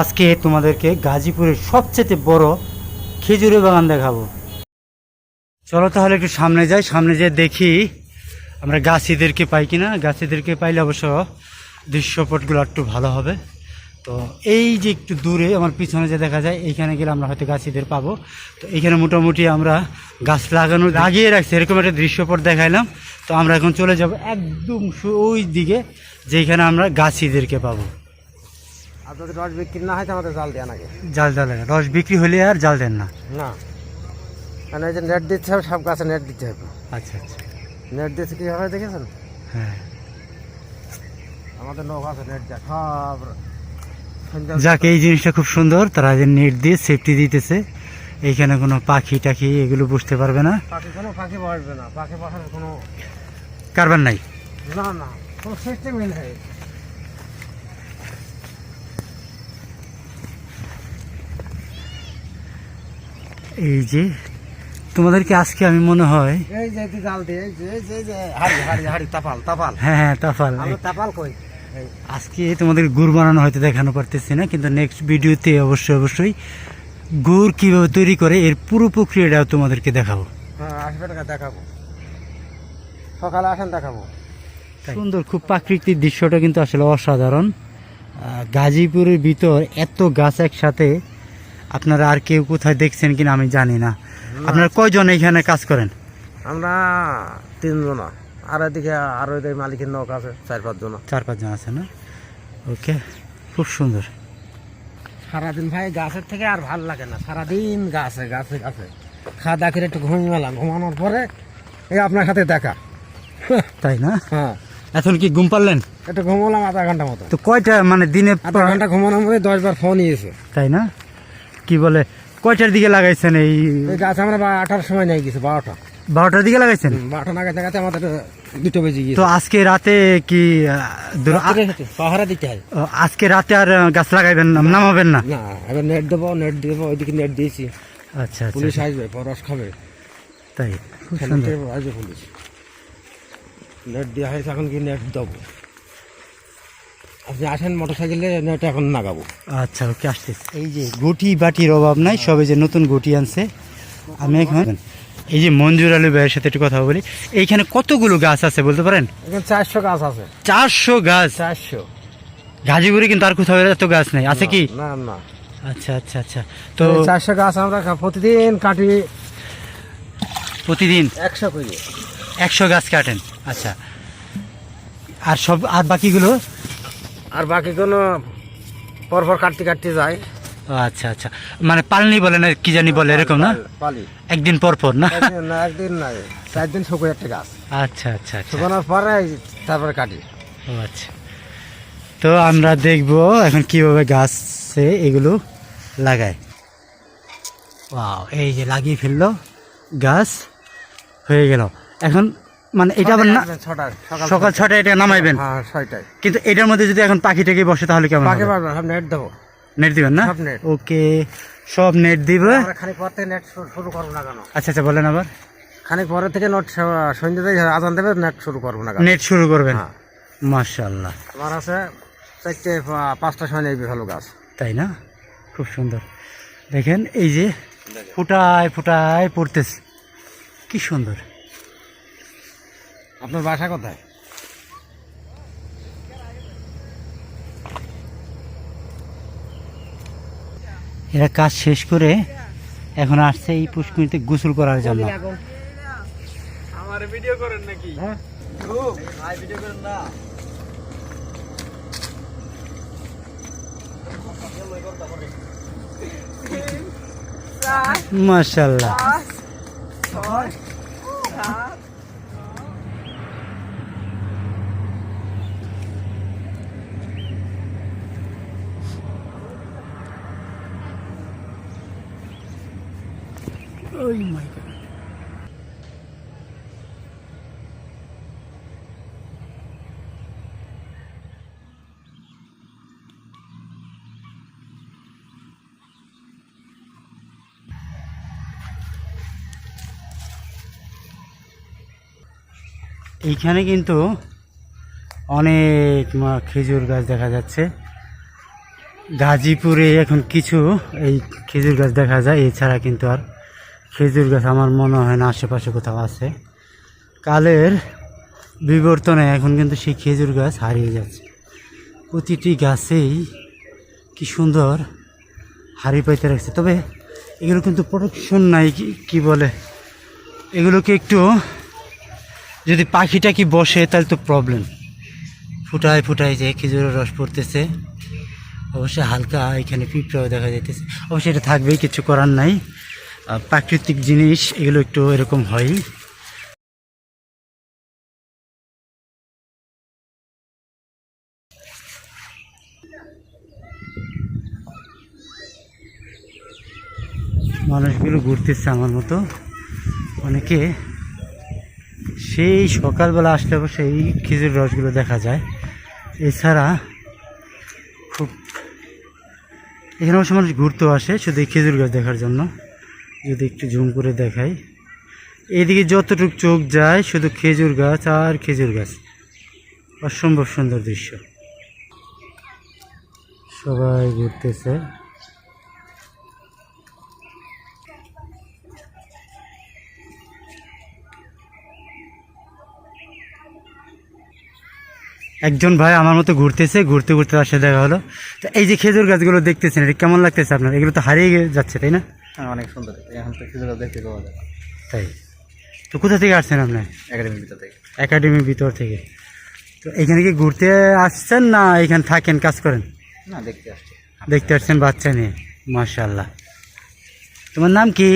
আজকে তোমাদেরকে গাজীপুরের সবচেয়ে বড় খেজুরের বাগান দেখাবো। চলো তাহলে একটু সামনে যাই, সামনে যেয়ে দেখি আমরা গাছিদেরকে পাই কিনা। গাছিদেরকে পাইলে অবশ্য দৃশ্যপটগুলো একটু ভালো হবে। তো এই যে একটু দূরে, আমার পিছনে যে দেখা যায়, এইখানে গেলে আমরা হয়তো গাছিদের পাবো। তো এইখানে মোটামুটি আমরা গাছ লাগানো লাগিয়ে রাখছি, এরকম একটা দৃশ্যপট দেখাইলাম। তো আমরা এখন চলে যাব একদম ওই দিকে, যেখানে আমরা গাছিদেরকে পাবো। আর যদি রস বিক্রি না হয় তো আমাদের জাল দেওয়া নাকি জাল জাল দেন। রস বিক্রি হলে আর জাল দেন না। না। কারণ এই যে নেট দিতে হবে সব গাছে নেট দিতে হবে। আচ্ছা আচ্ছা। নেট দিতে কি হবে দেখেছেন? হ্যাঁ। আমাদের নৌকা আছে নেট দেয় সব সন্ধ্যা- যাক এই জিনিসটা খুব সুন্দর তারা যে নেট দিয়ে সেফটি দিতেছে এইখানে কোনো পাখি টাখি এগুলো বুঝতে পারবে না। পাখি কোনো পাখি বসবে না পাখি বসার কোনো কারবার নাই। না না কোনো সিস্টেমই নেই। এই যে তোমাদেরকে আজকে আমি মনে হয় এই যে জাল দিয়ে এই যে এই যে হাড়ি হাড়ি হাড়ি তাপাল তাপাল। হ্যাঁ হ্যাঁ তাফাল তাপাল কই? আজকে তোমাদের গুড় বানানো হয়তো দেখানো পারতেছি না কিন্তু নেক্সট ভিডিওতে অবশ্যই অবশ্যই গুড় কীভাবে তৈরি করে এর পুরো প্রক্রিয়াটাও তোমাদেরকে দেখাবো। হ্যাঁ আসবে টাকা দেখাবো। সকালে আসেন দেখাবো। সুন্দর খুব প্রাকৃতিক দৃশ্যটা কিন্তু আসলে অসাধারণ। গাজীপুরের ভিতর এত গাছ একসাথে আপনারা আর কেউ কোথায় দেখছেন কিনা আমি জানি না। আপনারা কয়জন এখানে কাজ করেন? আমরা তিনজন। আর এদিকে আর ওইদিকে মালিকের নৌকা আছে চার পাঁচজন চার পাঁচজন আছে না? ওকে খুব সুন্দর। সারাদিন ভাই গাছের থেকে আর ভালো লাগে না। সারাদিন গাছে গাছে গাছে। খাওয়া দাওয়া করে একটু ঘুমিয়ে ঘুমানোর পরে এই আপনার সাথে দেখা। তাই না? হ্যাঁ। এখন কি ঘুম পারলেন? একটু ঘুমালাম আধা ঘণ্টা মতো। তো কয়টা মানে দিনে আধা ঘণ্টা ঘুমানোর মধ্যে দশ বার ফোন নিয়েছে। তাই না? কি বলে কয়টার দিকে লাগাইছেন এই গাছ আমরা আটার সময় নিয়ে গেছি বারোটা। বারোটার দিকে লাগাইছেন? বারোটা নাগাদ নাগাতে আমাদের দুটো বেজে তো আজকে রাতে কি পাহারা দিতে হয়। আজকে রাতে আর গাছ লাগাইবেন না নামাবেন না? না এবার নেট দেবো নেট দেবো ওইদিকে নেট দিয়েছি। আচ্ছা আচ্ছা। পুলিশ আসবে পর রস খাবে। তাই খুব সুন্দর। আসবে পুলিশ। নেট দেওয়া হয়েছে এখন কি নেট দেবো? আপনি আসেন মোটর সাইকেলে নেট এখন লাগাবো আচ্ছা ওকে আসতেছি। এই যে গুটি বাটির অভাব নাই সবে যে নতুন গুটি আনছে। আমি এখন এই যে মঞ্জুর আলী ভাইয়ের সাথে একটু কথা বলি। এইখানে কতগুলো গাছ আছে বলতে পারেন? এখানে চারশো গাছ আছে। চারশো গাছ? চারশো। গাজীপুরে কিন্তু আর কোথাও এত গাছ নেই। আছে কি? না না আচ্ছা আচ্ছা আচ্ছা। তো তো চারশো গাছ আমরা প্রতিদিন কাটি। প্রতিদিন? একশো করে একশো গাছ কাটেন। আচ্ছা। আর সব আর বাকিগুলো? আর বাকি কোনো পরপর কাটতে কাটতে যায়। ও আচ্ছা আচ্ছা। মানে পালনি বলে না কি জানি বলে এরকম না? পালি একদিন পর পর না? একদিন না একদিন নাই। চার দিন শুকুই একটা গাছ। আচ্ছা আচ্ছা আচ্ছা। শুকানোর পরে তারপরে কাটি। ও আচ্ছা। তো আমরা দেখব এখন কীভাবে গাছে এগুলো লাগায়। ওয়াও এই যে লাগিয়ে ফেলল গাছ হয়ে গেল। এখন মানে এটা আবার না সকাল ছটায়। এটা নামাইবেন? হ্যাঁ ছয়টায়। কিন্তু এটার মধ্যে যদি এখন পাখি টাকি বসে তাহলে কেমন বাকি হবে? পারবে সব নেট দেবো। নেট দিবেন না? ওকে সব নেট দিবে। খানিক পর থেকে নেট শুরু করব না কেন? আচ্ছা আচ্ছা বলেন আবার। খানিক পরে থেকে নোট সন্ধ্যে আজান দেবে নেট শুরু করব না নেট শুরু করবেন? হ্যাঁ। মাশাল্লাহ আমার আছে চারটে পাঁচটা সময় নেই ভালো গাছ। তাই না? খুব সুন্দর। দেখেন এই যে ফুটায় ফুটায় পড়তেছে। কি সুন্দর। আপনার বাসা কোথায়? এরা কাজ শেষ করে এখন আসছে এই পুষ্করিতে গোসল করার জন্য। হ্যাঁ। মাশাল্লাহ ওই মাই গড এইখানে কিন্তু অনেক খেজুর গাছ দেখা যাচ্ছে। গাজীপুরে এখন কিছু এই খেজুর গাছ দেখা যায়, এছাড়া কিন্তু আর খেজুর গাছ আমার মনে হয় না, আশেপাশে কোথাও আছে। কালের বিবর্তনে এখন কিন্তু সেই খেজুর গাছ হারিয়ে যাচ্ছে। প্রতিটি গাছেই কি সুন্দর হাড়ি পাইতে রাখছে। তবে এগুলো কিন্তু প্রোটেকশন নাই, কি- বলে? এগুলোকে একটু যদি পাখিটা কি বসে, তাহলে তো প্রবলেম ফুটায় ফুটায় যে খেজুরের রস পড়তেছে। অবশ্যই হালকা এখানে পিঁপড়াও দেখা যাইতেছে। অবশ্যই এটা থাকবেই, কিছু করার নাই। প্রাকৃতিক জিনিস, এগুলো একটু এরকম হয়। মানুষগুলো ঘুরতেছে আমার মতো। অনেকে সেই সকালবেলা আসলে অবশ্য এই খেজুর রসগুলো দেখা যায়। এছাড়া খুব এখানে অবশ্য মানুষ ঘুরতেও আসে শুধু এই খেজুর গাছ দেখার জন্য। যদি একটু জুম করে দেখাই। এদিকে যতটুকু চোখ যায়, শুধু খেজুর গাছ আর খেজুর গাছ। অসম্ভব সুন্দর দৃশ্য। সবাই ঘুরতেছে। একজন ভাই আমার মতো ঘুরতেছে, ঘুরতে ঘুরতে তার সাথে দেখা হলো। তো এই যে খেজুর গাছগুলো দেখতেছেন, এটা কেমন লাগতেছে আপনার? এগুলো তো হারিয়ে যাচ্ছে, তাই না? হ্যাঁ অনেক সুন্দর। এখন তো খেজুর দেখতে পাওয়া যায়। তাই। তো কোথা থেকে আসছেন আপনার একাডেমির ভিতর থেকে। একাডেমির ভিতর থেকে। তো এখানে কি ঘুরতে আসছেন না এখানে থাকেন কাজ করেন? না দেখতে আসছে। দেখতে আসছেন বাচ্চা নিয়ে মাশাল্লাহ তোমার নাম কি?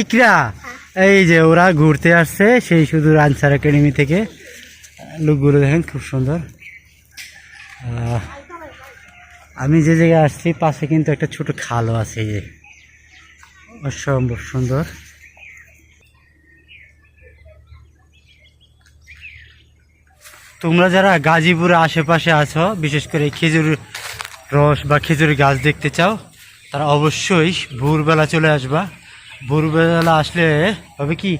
ইকরা এই যে ওরা ঘুরতে আসছে সেই শুধু আনসার একাডেমি থেকে। লোকগুলো দেখেন খুব সুন্দর। আহ, আমি যে জায়গায় আসছি, পাশে কিন্তু একটা ছোট খালও আছে যে। অসম্ভব সুন্দর। তোমরা যারা গাজীপুরে আশেপাশে আছো, বিশেষ করে খেজুর রস বা খেজুরের গাছ দেখতে চাও, তারা অবশ্যই ভোরবেলা চলে আসবা। ভোরবেলা আসলে হবে কি,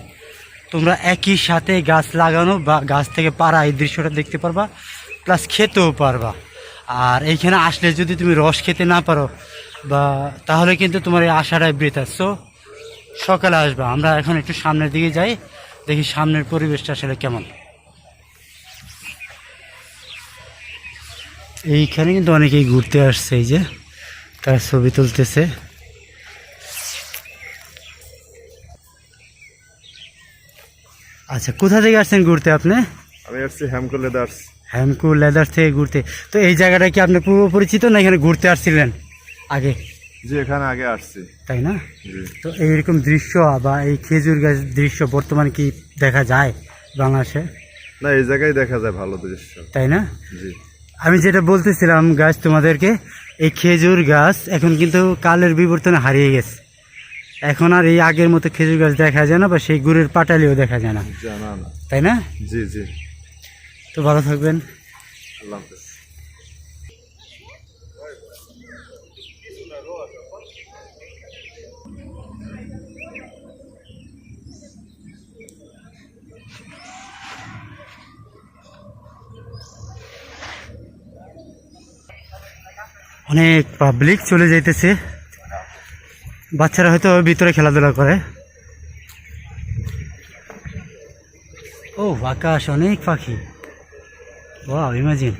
তোমরা একই সাথে গাছ লাগানো বা গাছ থেকে পাড়া এই দৃশ্যটা দেখতে পারবা, প্লাস খেতেও পারবা। আর এইখানে আসলে যদি তুমি রস খেতে না পারো, বা তাহলে কিন্তু তোমার এই আশাটাই বৃথা। সো সকালে আসবা। আমরা এখন একটু সামনের দিকে যাই, দেখি সামনের পরিবেশটা আসলে কেমন। এইখানে কিন্তু অনেকেই ঘুরতে আসছে, এই যে তার ছবি তুলতেছে। আচ্ছা কোথা থেকে আসছেন ঘুরতে আপনি? আমি আসছি হ্যামকো লেদার্স হ্যামকু লেদার থেকে ঘুরতে। তো এই জায়গাটা কি আপনি পূর্ব পরিচিত না এখানে ঘুরতে আসছিলেন আগে? যে এখানে আগে আসছে। তাই না? তো এইরকম দৃশ্য বা এই খেজুর গাছ দৃশ্য বর্তমানে কি দেখা যায় বাংলাদেশে? না এই জায়গায় দেখা যায় ভালো দৃশ্য। তাই না? আমি যেটা বলতেছিলাম গাছ তোমাদেরকে এই খেজুর গাছ এখন কিন্তু কালের বিবর্তনে হারিয়ে গেছে। এখন আর এই আগের মতো খেজুর গাছ দেখা যায় না বা সেই গুড়ের পাটালিও দেখা যায় না। তাই না? জি জি। তো ভালো থাকবেন। আল্লাহ হাফেজ। অনেক পাবলিক চলে যাইতেছে। বাচ্চারা হয়তো ভিতরে খেলাধুলা করে। ও আকাশ অনেক পাখি। ও ইমাজিন